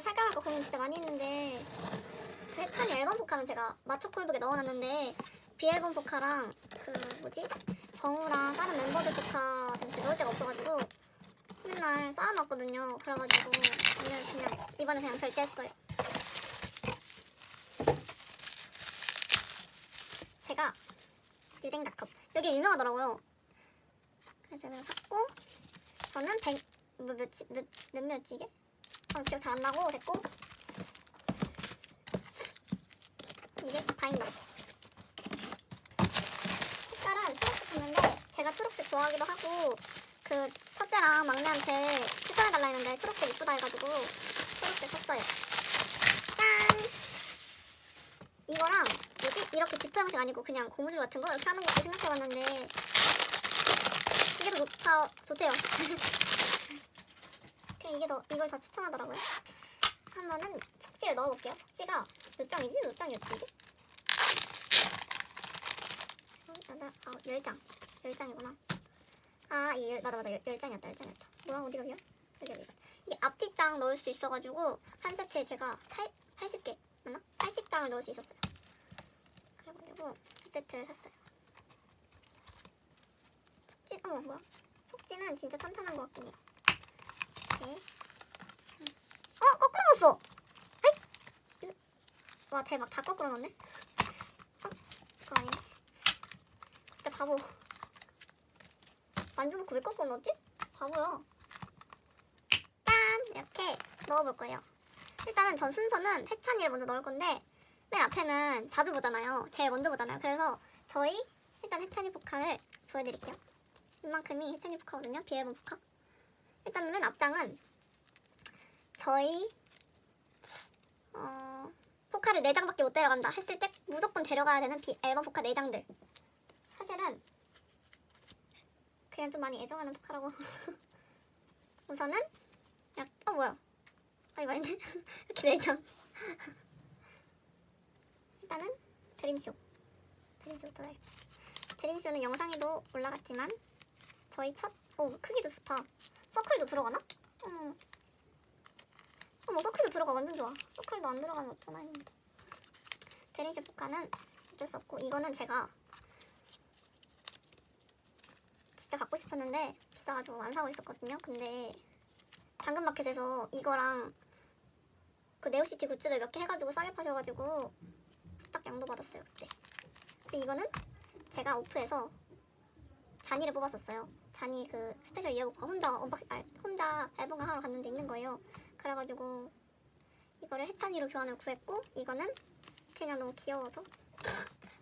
이거를 살까 말까 고민 진짜 많이 했는데 그 해찬이 앨범 포카는 제가 마초 콜북에 넣어놨는데 비앨범 포카랑 그 뭐지 정우랑 다른 멤버들 포카 진짜 넣을 데가 없어가지고 맨날 쌓아놨거든요. 그래가지고 오늘 그냥 이번에 그냥 결제했어요. 제가 유댕닷컴 여기 유명하더라고요. 그래서 샀고 저는 백, 뭐, 몇치, 몇, 몇 몇지 이게? 어, 기억 잘 안 나고 됐고. 이게 바인더 색깔은 초록색 샀는데 제가 초록색 좋아하기도 하고 그 첫째랑 막내한테 추천해달라 했는데 초록색 이쁘다 해가지고 초록색 샀어요. 짠! 이거랑 뭐지? 이렇게 지퍼 형식 아니고 그냥 고무줄 같은 거? 이렇게 하는 것도 생각해봤는데 이게 더 좋다, 좋대요 이게 더 이걸 더 추천하더라고요. 한번은 속지를 넣어볼게요. 속지가 몇 장이지? 몇 장이었지 이게? 어, 나, 아, 열 장. 열 장이구나. 아, 이 열, 맞아 맞아 열, 열 장이었다. 열 장이었다. 뭐야 어디가 여기야? 여기 여기. 이게 앞뒤 장 넣을 수 있어가지고 한 세트에 제가 8, 80개 맞나? 80장을 넣을 수 있었어요. 그래가지고 두 세트를 샀어요. 속지, 어 뭐야? 속지는 진짜 탄탄한 것 같긴 해요. 어 거꾸로 넣었어. 와 대박 다 거꾸로 넣었네. 어 그거 아니네. 진짜 바보. 만져놓고 왜 거꾸로 넣었지? 바보야. 짠 이렇게 넣어볼 거예요. 일단은 전 순서는 해찬이를 먼저 넣을 건데 맨 앞에는 자주 보잖아요. 제일 먼저 보잖아요. 그래서 저희 일단 해찬이 포카를 보여드릴게요. 이만큼이 해찬이 포카거든요. 비앨범 포카. 일단 맨 앞장은 저희 어, 포카를 4장밖에 못 데려간다 했을 때 무조건 데려가야 되는 비, 앨범 포카 4장들. 사실은 그냥 좀 많이 애정하는 포카라고. 우선은 약, 어 뭐야. 아 이거 아닌데? 이렇게 4장. 일단은 드림쇼. 드림쇼부터 해야겠다 드림쇼는 영상에도 올라갔지만 저희 첫, 오 크기도 좋다 서클도 들어가나? 어머. 어머 서클도 들어가 완전 좋아. 서클도 안 들어가면 어쩌나 했는데. 드림쇼 포카는 어쩔 수 없고 이거는 제가 진짜 갖고 싶었는데 비싸가지고 안 사고 있었거든요. 근데 당근마켓에서 이거랑 그 네오시티 굿즈들 몇 개 해가지고 싸게 파셔가지고 딱 양도 받았어요 그때. 그리고 이거는 제가 오프에서 잔이를 뽑았었어요. 잔이 그 스페셜 이어복과 혼자 언박 아, 혼자 앨범을 하러 갔는데 있는 거예요. 그래가지고 이거를 해찬이로 교환을 구했고 이거는 그냥 너무 귀여워서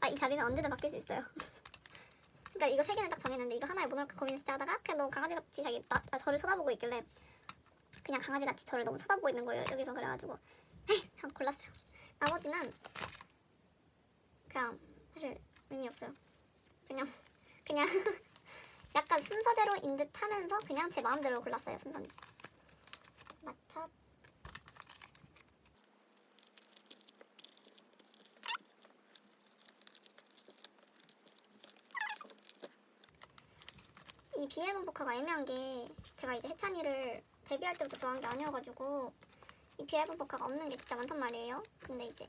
아 이 자리는 언제든 바뀔 수 있어요. 그러니까 이거 세 개는 딱 정했는데 이거 하나에 뭐 넣을까 고민을 진짜 하다가 그냥 너무 강아지 같이 자기 나, 나 저를 쳐다보고 있길래 그냥 강아지 같이 저를 너무 쳐다보고 있는 거예요 여기서 그래가지고 에이 그냥 골랐어요. 나머지는 그냥 사실 의미 없어요. 그냥 그냥 약간 순서대로인 듯 하면서 그냥 제 마음대로 골랐어요 순서는. 마차 이 비앨범 포카가 애매한 게 제가 이제 해찬이를 데뷔할 때부터 좋아한 게 아니어가지고 이 비앨범 포카가 없는 게 진짜 많단 말이에요. 근데 이제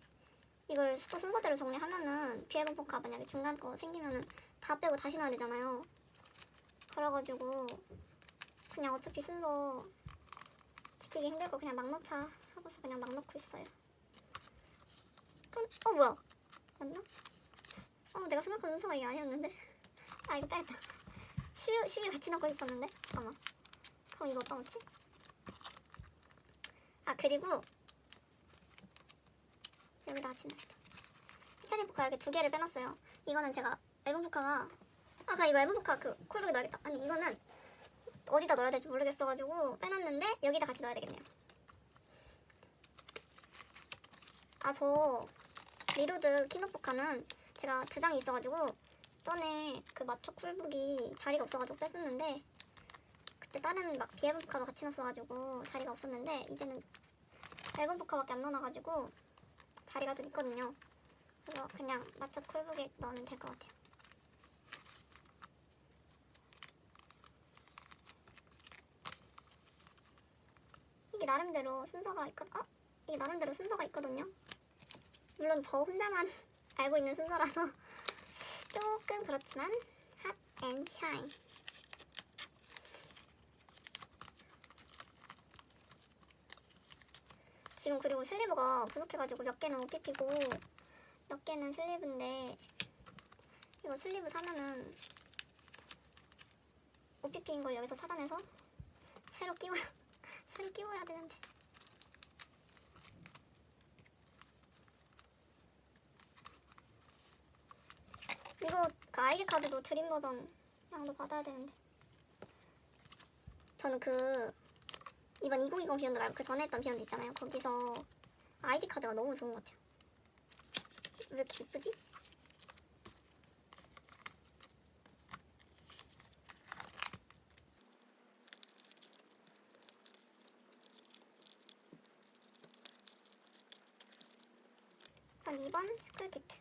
이걸 또 순서대로 정리하면은 비앨범 포카 만약에 중간 거 생기면은 다 빼고 다시 넣어야 되잖아요 그래가지고 그냥 어차피 순서 지키기 힘들고 그냥 막 넣자 하고서 그냥 막 넣고 있어요. 그럼 어 뭐야? 맞나? 어 내가 생각한 순서가 이게 아니었는데. 아 이거 빼야겠다. 슈 슈유 같이 넣고 싶었는데 잠깐만. 그럼 이거 어디다 넣지? 아 그리고 여기다 넣어야겠다. 해찬이 포카 이렇게 두 개를 빼놨어요. 이거는 제가 앨범 포카가 아, 그 이거 앨범 포카 그 콜북에 넣어야겠다. 아니 이거는 어디다 넣어야 될지 모르겠어가지고 빼놨는데 여기다 같이 넣어야 되겠네요. 아 저 리로드 키노 포카는 제가 두 장이 있어가지고 전에 그 마초 콜북이 자리가 없어가지고 뺐었는데 그때 다른 막 비앨범 포카도 같이 넣었어가지고 자리가 없었는데 이제는 앨범 포카밖에 안 넣어놔가지고 자리가 좀 있거든요. 그래서 그냥 맞춰 콜북에 넣으면 될 것 같아요. 이게 나름대로 순서가 있거 어? 이게 나름대로 순서가 있거든요. 물론 저 혼자만 알고 있는 순서라서 조금 그렇지만 핫 앤 샤인 지금 그리고 슬리브가 부족해가지고 몇 개는 OPP고 몇 개는 슬리브인데 이거 슬리브 사면은 OPP인 걸 여기서 찾아내서 새로 끼워야 새로 끼워야 되는데. 이거 그 아이디 카드도 드림 버전 양도 받아야 되는데. 저는 그 이번 2020 비욘드 말고 그 전에 했던 비욘드 있잖아요. 거기서 아이디 카드가 너무 좋은 것 같아요. 왜 이렇게 이쁘지? 그럼 2번 스쿨 키트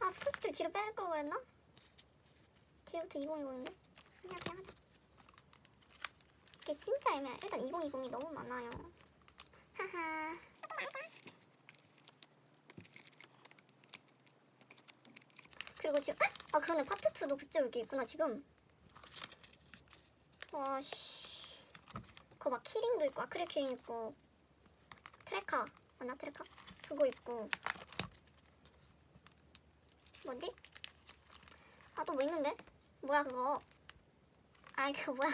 아 스쿨 키트를 뒤로 빼낼 걸 그랬나? 뒤에부터 2020인데? 그냥 그냥 하자 이게 진짜 애매해. 일단 2020이 너무 많아요. 하하. 그리고 지금 아! 그러네. 파트 2도 그때 이렇게 있구나 지금. 와씨. 그거 막 키링도 있고 아크릴 키링 있고 트레카 맞나 트레카 그거 있고. 뭐지? 아 또 뭐 있는데? 뭐야 그거? 아이 그거 뭐야?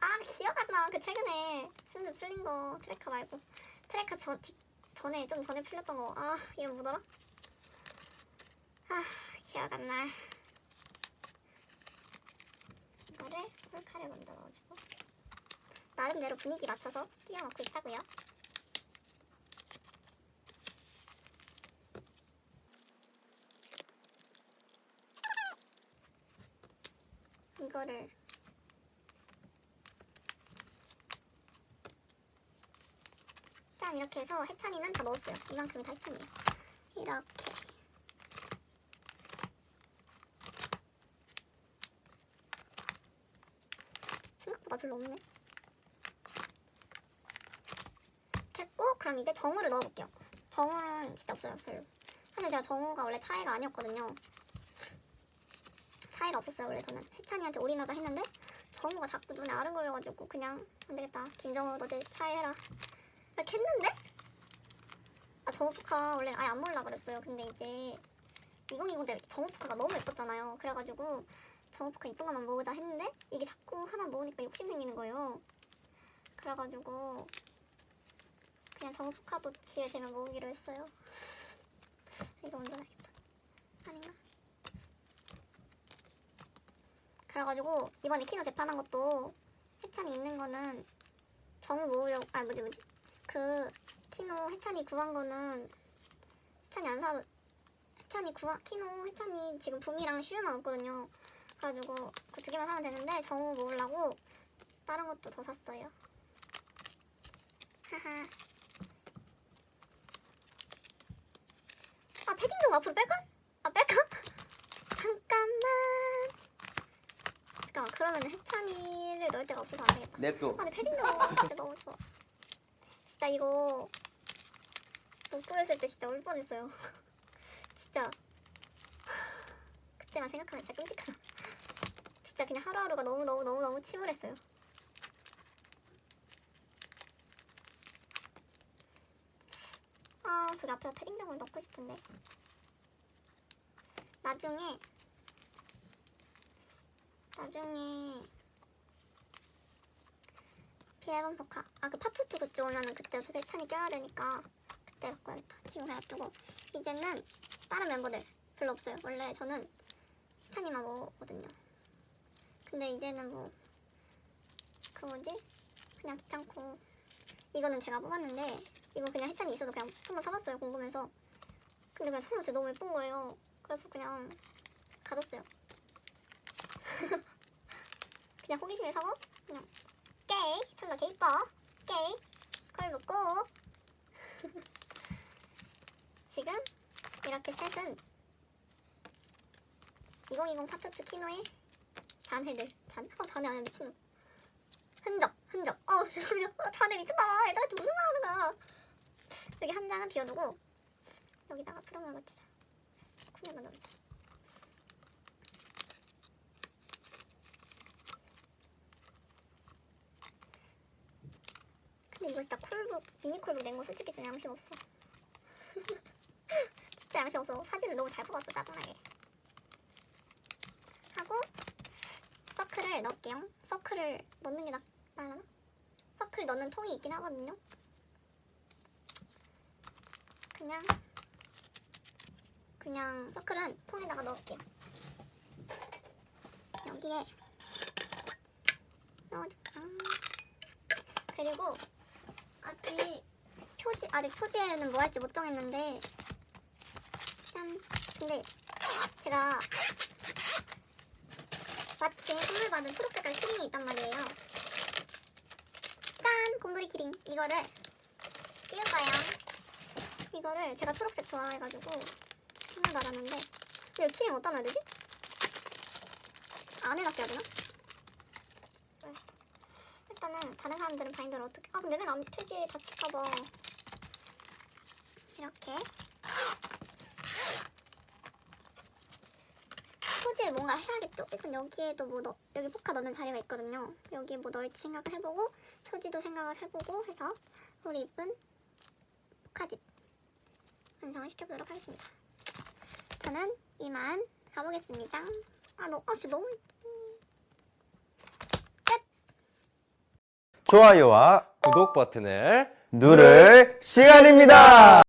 아 기억 안 나. 그 최근에 순수 풀린 거 트레카 말고. 트레카 전, 직- 전에 좀 전에 풀렸던 거 아 이름 뭐더라? 아 기억 안 나. 이거를 홀카를 넣어주고. 나름대로 분위기 맞춰서 끼워 넣고 있다고요 이거를 짠 이렇게 해서 해찬이는 다 넣었어요. 이만큼이 다 해찬이에요. 이렇게 생각보다 별로 없네. 됐고 그럼 이제 정우를 넣어볼게요. 정우는 진짜 없어요. 별로. 사실 제가 정우가 원래 차이가 아니었거든요. 차이가 없었어요 원래 저는. 해찬이한테 올인하자 했는데 정우가 자꾸 눈에 아른거려가지고 그냥 안되겠다. 김정우 너내 차이 해라. 이렇게 했는데? 아 정우포카 원래 아예 안 몰라 그랬어요. 근데 이제 2020 때 정우포카가 너무 예뻤잖아요. 그래가지고 정우포카 이쁜 것만 모으자 했는데 이게 자꾸 하나 모으니까 욕심 생기는 거예요. 그래가지고 그냥 정우포카도 기회 되면 모으기로 했어요. 이거 먼저 가야겠다. 아닌가? 그래가지고 이번에 키노 재판한 것도 해찬이 있는 거는 정우 모으려고 아 뭐지 뭐지? 그 키노 해찬이 구한 거는 해찬이 안 사 해찬이 구한 키노 해찬이 지금 붐이랑 슈유만 없거든요. 그래가지고 그 두 개만 사면 되는데 정우 모으려고 다른 것도 더 샀어요. 하하. 아 패딩 좀 앞으로 뺄걸? 아 뺄까? 잠깐 만 잠깐만 그러면 해찬이를 넣을 데가 없어서 안 되겠다 냅둬. 아, 근데 패딩 저 진짜 너무 좋아. 진짜 이거 못 구했을 때 진짜 울 뻔했어요. 진짜 그때만 생각하면 진짜 끔찍하다. 진짜 그냥 하루하루가 너무 너무 너무 너무 침울했어요. 아 저기 앞에다 패딩 정을 넣고 싶은데 나중에 나중에 비앨범 포카. 아그 파트 2 굿즈 오면은 그때 어차피 해찬이 껴야 되니까 그때 갖고 야겠다. 지금 그냥 두고. 이제는 다른 멤버들 별로 없어요. 원래 저는 해찬이만 먹거든요. 근데 이제는 뭐 그 뭐지? 그냥 귀찮고. 이거는 제가 뽑았는데 이거 그냥 해찬이 있어도 그냥 한번 사봤어요 궁금해서. 근데 그냥 선물 진짜 너무 예쁜 거예요. 그래서 그냥 가졌어요 그냥 호기심에 사고 그냥 이렇게 이뻐. 오케이. 컬 묶고. 지금 이렇게 셋은 2020 파트트 키노의 잔해들. 잔? 어, 잔해 아니야. 미친놈. 흔적, 흔적. 어, 죄송해요. 어, 잔해 미쳤다. 애들한테 무슨 말 하는 거야. 여기 한 장은 비워두고 여기다가 프롬을 맞추자. 먼저 넣자. 근데 이거 진짜 콜북 미니 콜북 낸 거 솔직히 좀 양심 없어. 진짜 양심 없어. 사진을 너무 잘 뽑았어 짜증나게. 하고 서클을 넣을게요. 서클을 넣는 게 낫, 나나? 서클 넣는 통이 있긴 하거든요. 그냥 그냥 서클은 통에다가 넣을게요. 여기에 넣어줄까? 그리고 아직 표지 아직 표지에는 뭐 할지 못 정했는데 짠. 근데 제가 마침 선물 받은 초록 색깔 키링이 있단 말이에요. 짠! 곰돌이 키링. 이거를 끼울 거예요. 이거를 제가 초록색 좋아해가지고 선물 받았는데 근데 이 키링 어디다 놔야 되지? 안에 놔둬야 되나? 네. 일단은 다른 사람들은 바인더를 어떻게 아 근데 맨앞 페이지에 다칠까봐 이렇게 표지에 뭔가 해야겠죠? 일단 여기에도 뭐 넣, 여기 포카 넣는 자리가 있거든요. 여기에 뭐 넣을지 생각을 해보고 표지도 생각을 해보고 해서 우리 이쁜 포카집 완성을 시켜보도록 하겠습니다. 저는 이만 가보겠습니다. 아, 너, 아, 진짜 너무 좋아요와 구독 버튼을 누를 시간입니다.